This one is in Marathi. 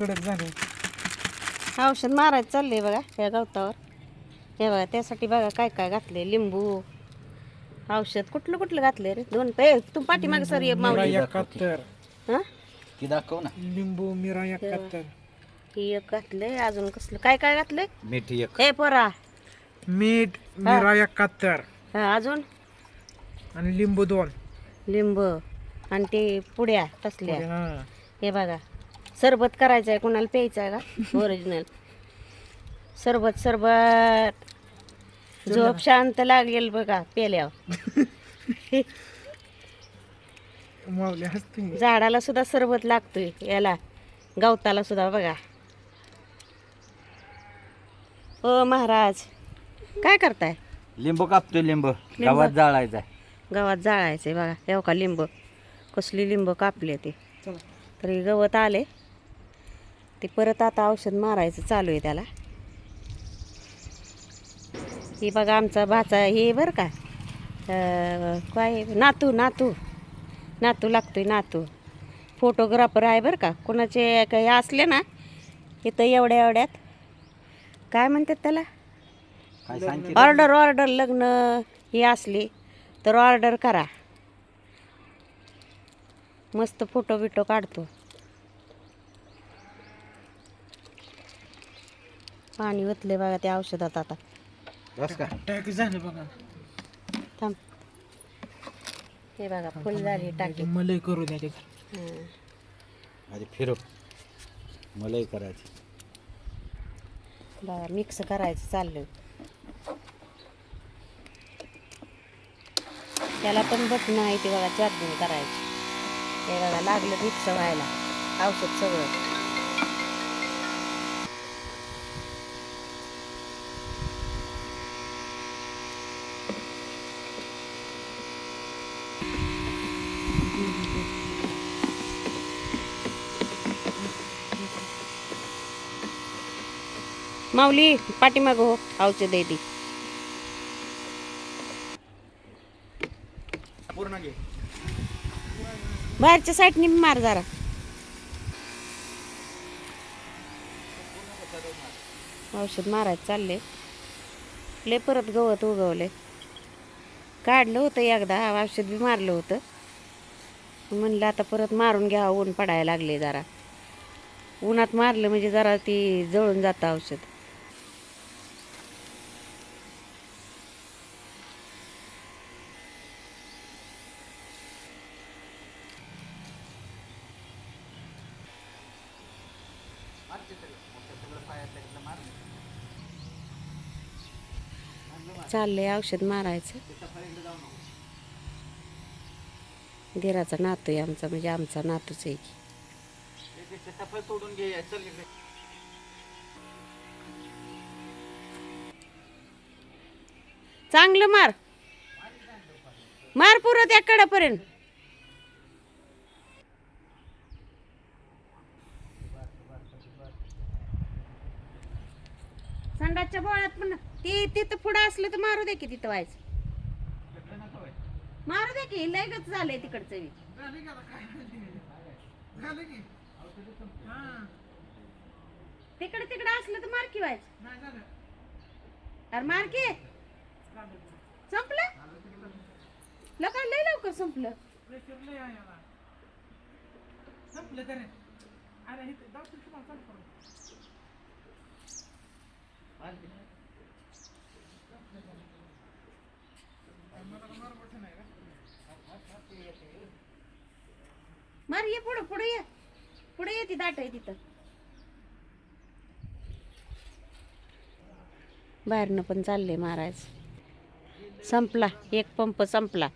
कडक झाले. औषध मारायचं चाललंय बघा या गवतावर. हे बघा त्यासाठी बघा काय काय घातले लिंबू औषध कुठलं कुठलं घातलंय रे? दोन पे तू पाठीमागे सर ये मिरा माऊली एकाहत्तर. हा? ती दाखव ना. लिंबू मिरा एकाहत्तर. ही एक घातलंय अजून कसलं? काय काय घातलंय मिठी एक. हे पोरा. मीठ मिरा एकाहत्तर. हा अजून? आणि लिंबू दोन. लिंब आणि ते पुड्या तसल्या. हा. हे बघा. सरबत करायचं आहे कोणाला प्यायचं आहे का? ओरिजिनल सरबत सरबत. झोप शांत लागेल बघा पेल्यावर. मावले हसते. झाडाला सुद्धा सरबत लागतोय याला. गवताला सुद्धा बघा. ओ महाराज काय करताय? लिंबू कापतोय लिंबू. गावात जाळायचा गावात जाळायचे बघा. हे का लिंब? कसली लिंब कापले ते. चला. तर हे गवत आले ते परत आता औषध मारायचं चालू आहे त्याला. ही बघा आमचा भाचा हे बरं का काय नातू नातू. नातू लागतोय नातू. फोटोग्राफर आहे बरं का. कोणाचे काही असले ना इथं एवढ्या एवढ्यात. काय म्हणतात त्याला? ऑर्डर ऑर्डर लग्न हे असली तर ऑर्डर करा. मस्त फोटो बिटो काढतो. पाणी ओतले बघा त्या औषधात आता. बस का? अटॅक झालं बघा. थांब. हे बघा फुल झाली टाकी. मलई करू द्या ते हं. आधी मलाही करायची. बघा मिक्स करायचं चाललं त्याला पण बटणं आहे ते बघा चार्जिंग करायची. हे बघा लागलं मिक्स व्हायला. औषध सगळं. माऊली पाठीमाग हो औषध आहे ती बाहेरच्या साईडने मार जरा. औषध मारायचं चालले. लय परत गवत उगवले काढलं होतं एकदा औषध बी मारलं होतं. म्हणलं आता परत मारून घ्या ऊन पडायला लागले जरा. उन्हात मारलं म्हणजे जरा ती जळून जातं औषध. चाललंय औषध मारायचं. दिराचा नातू आहे आमचा म्हणजे आमचा नातूच आहे की. तोडून घे चल चांगलं मार. मार पुरं त्या कडापर्यंत. संडासच्या बोळ्यात पण ती तिथं पुढं असलं तर मारू दे की तिथं व्हायचं. मारू दे की लगच झालंय तिकडचं बी. तिकडे तिकडे असलं तर मार की व्हायचं अरे मार की संपलं. लोक लय लवकर संपलं संपलं अरे चालू करू मार ये पुढं पुढे ये. पुढे ये ती दाट आहे तिथं. बाहेरनं पण चालले महाराज संपला एक पंप संपला.